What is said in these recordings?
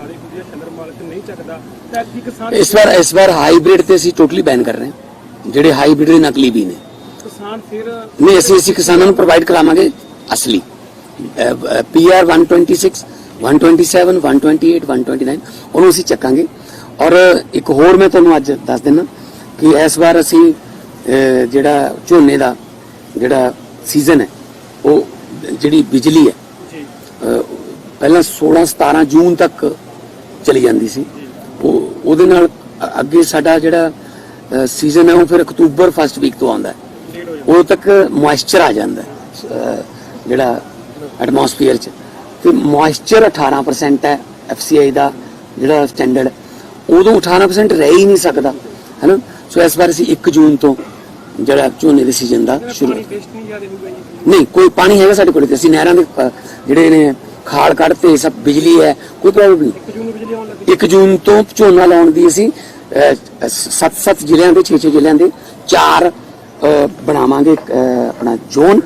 40 ਹੁੰਦੀ ਹੈ ਸ਼ੱਲਰ ਮਾਲਕ ਨਹੀਂ ਚੱਕਦਾ। ਤਾਂ ਕੀ ਕਿਸਾਨ ਇਸ ਵਾਰ ਇਸ ਵਾਰ ਹਾਈਬ੍ਰਿਡ ਤੇ ਅਸੀਂ ਟੋਟਲੀ ਬੈਨ ਕਰ ਰਹੇ ਹਾਂ। ਜਿਹੜੇ ਹਾਈਬ੍ਰਿਡ ਦੇ ਨਕਲੀ ਵੀ ਨੇ। ਕਿਸਾਨ ਫਿਰ ਨਹੀਂ ਅਸੀਂ ਅਸੀਂ ਕਿਸਾਨਾਂ ਨੂੰ ਪ੍ਰੋਵਾਈਡ ਕਰਾਵਾਂਗੇ ਅਸਲੀ। ਪੀਆਰ 126 127 128 129 ਉਹਨੂੰ ਅਸੀਂ ਚੱਕਾਂਗੇ। ਔਰ ਇੱਕ ਹੋਰ ਮੈਂ ਤੁਹਾਨੂੰ ਅੱਜ ਦੱਸ ਦਿੰਦਾ ਕਿ ਇਸ ਵਾਰ ਅਸੀਂ ਜਿਹੜਾ ਝੋਨੇ ਦਾ ਜਿਹੜਾ ਸੀਜ਼ਨ ਹੈ ਉਹ ਜਿਹੜੀ ਬਿਜਲੀ ਹੈ ਪਹਿਲਾਂ 16 17 ਜੂਨ ਤੱਕ ਚਲੀ ਜਾਂਦੀ ਸੀ। ਉਹ ਉਹਦੇ ਨਾਲ ਅੱਗੇ ਸਾਡਾ ਜਿਹੜਾ ਸੀਜ਼ਨ ਹੈ ਉਹ ਫਿਰ ਅਕਤੂਬਰ ਫਸਟ ਵੀਕ ਤੋਂ ਆਉਂਦਾ। ਉਦੋਂ ਤੱਕ ਮੋਇਸਚਰ ਆ ਜਾਂਦਾ ਜਿਹੜਾ ਐਟਮੋਸਫੀਅਰ ਚ। ਤੇ ਮੋਇਸਚਰ 18% ਹੈ ਐਫਸੀਆਈ ਦਾ ਜਿਹੜਾ ਸਟੈਂਡਰਡ ਉਦੋਂ 18% ਰਹਿ ਹੀ ਨਹੀਂ ਸਕਦਾ ਹੈਨਾ? ਸੋ ਇਸ ਵਾਰ ਅਸੀਂ 1 ਜੂਨ ਤੋਂ ਜਿਹੜਾ ਝੋਨੇ ਦੇ ਸੀਜ਼ਨ ਦਾ ਸ਼ੁਰੂ ਨਹੀਂ ਕੋਈ ਪਾਣੀ ਹੈਗਾ ਸਾਡੇ ਕੋਲ ਤੇ। ਅਸੀਂ ਨਹਿਰਾਂ ਦੇ ਜਿਹੜੇ ਨੇ ਖਾਲ ਕੱਢਤੇ, ਸਭ ਬਿਜਲੀ ਹੈ, ਕੋਈ ਪ੍ਰੋਬਲਮ ਨਹੀਂ। 1 ਜੂਨ ਤੋਂ ਝੋਨਾ ਲਾਉਣ ਦੀ ਅਸੀਂ 7-7 ਜ਼ਿਲ੍ਹਿਆਂ ਦੇ 6-6 ਜ਼ਿਲ੍ਹਿਆਂ ਦੇ ਚਾਰ ਬਣਾਵਾਂਗੇ ਆਪਣਾ ਜ਼ੋਨ,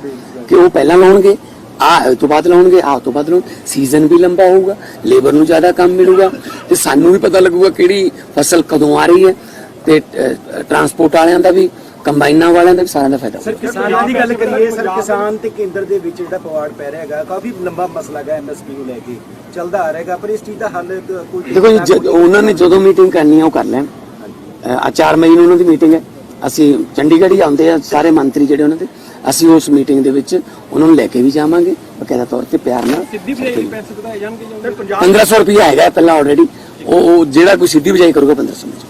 ਕਿ ਉਹ ਪਹਿਲਾਂ ਲਾਉਣਗੇ, ਆ ਤੋਂ ਬਾਅਦ ਲਾਉਣਗੇ ਆ ਤੋਂ ਬਾਅਦ ਲਾਉਣ ਸੀਜ਼ਨ ਵੀ ਲੰਬਾ ਹੋਊਗਾ ਲੇਬਰ ਨੂੰ ਜ਼ਿਆਦਾ ਕੰਮ ਮਿਲੂਗਾ, ਤੇ ਸਾਨੂੰ ਵੀ ਪਤਾ ਲੱਗੂਗਾ ਕਿਹੜੀ ਫਸਲ ਕਦੋਂ ਆ ਰਹੀ ਹੈ, ਤੇ ਟਰਾਂਸਪੋਰਟ ਵਾਲਿਆਂ ਦਾ ਵੀ ਕੰਬਾਈਨਾਂ ਵਾਲਿਆਂ ਦਾ ਵੀ ਸਾਰਿਆਂ ਦਾ ਫਾਇਦਾ ਹੋਊਗਾ। ਕਿਸਾਨਾਂ ਦੀ ਗੱਲ ਕਰੀਏ ਸਰ ਕਿਸਾਨ ਤੇ ਕੇਂਦਰ ਦੇ ਵਿੱਚ ਜਿਹੜਾ ਪਵਾੜ ਪੈ ਰਿਹਾ ਹੈਗਾ ਕਾਫੀ ਲੰਬਾ ਮਸਲਾ ਹੈ ਐਮਐਸਪੀ ਨੂੰ ਲੈ ਕੇ। ਚੱਲਦਾ ਆ ਰਿਹਾਗਾ ਪਰ ਇਸ ਚੀਜ਼ ਦਾ ਹੱਲ ਕੋਈ ਦੇਖੋ ਜੀ ਉਹਨਾਂ ਨੇ ਜਦੋਂ ਮੀਟਿੰਗ ਕਰਨੀ ਹੈ ਉਹ ਕਰ ਲੈਣ। ਆ 4 ਮਈ ਨੂੰ ਉਹਨਾਂ ਦੀ ਮੀਟਿੰਗ ਹੈ। ਅਸੀਂ ਚੰਡੀਗੜ੍ਹ ਹੀ ਆਉਂਦੇ ਆ ਸਾਰੇ ਮੰਤਰੀ ਜਿਹੜੇ ਉਹਨਾਂ ਦੇ ਅਸੀਂ ਉਸ ਮੀਟਿੰਗ ਦੇ ਵਿੱਚ ਉਹਨਾਂ ਨੂੰ ਲੈ ਕੇ ਵੀ ਜਾਵਾਂਗੇ ਬਕਾਇਦਾ ਤੌਰ ਤੇ ਪਿਆਰ ਨਾਲ। ਸਿੱਧੀ ਬਿਜਾਈ ਦੇ ਪੈਸੇ ਵਧਾਏ ਜਾਣਗੇ ਜਾਂ ਪੰਜਾਬ 1500 ਰੁਪਏ ਹੈਗਾ ਪਹਿਲਾਂ ਆਲਰੇਡੀ ਉਹ ਉਹ ਜਿਹੜਾ ਕੋਈ ਸਿੱਧੀ ਬਜਾਈ ਕਰੂਗਾ 1500 ਵਿੱਚ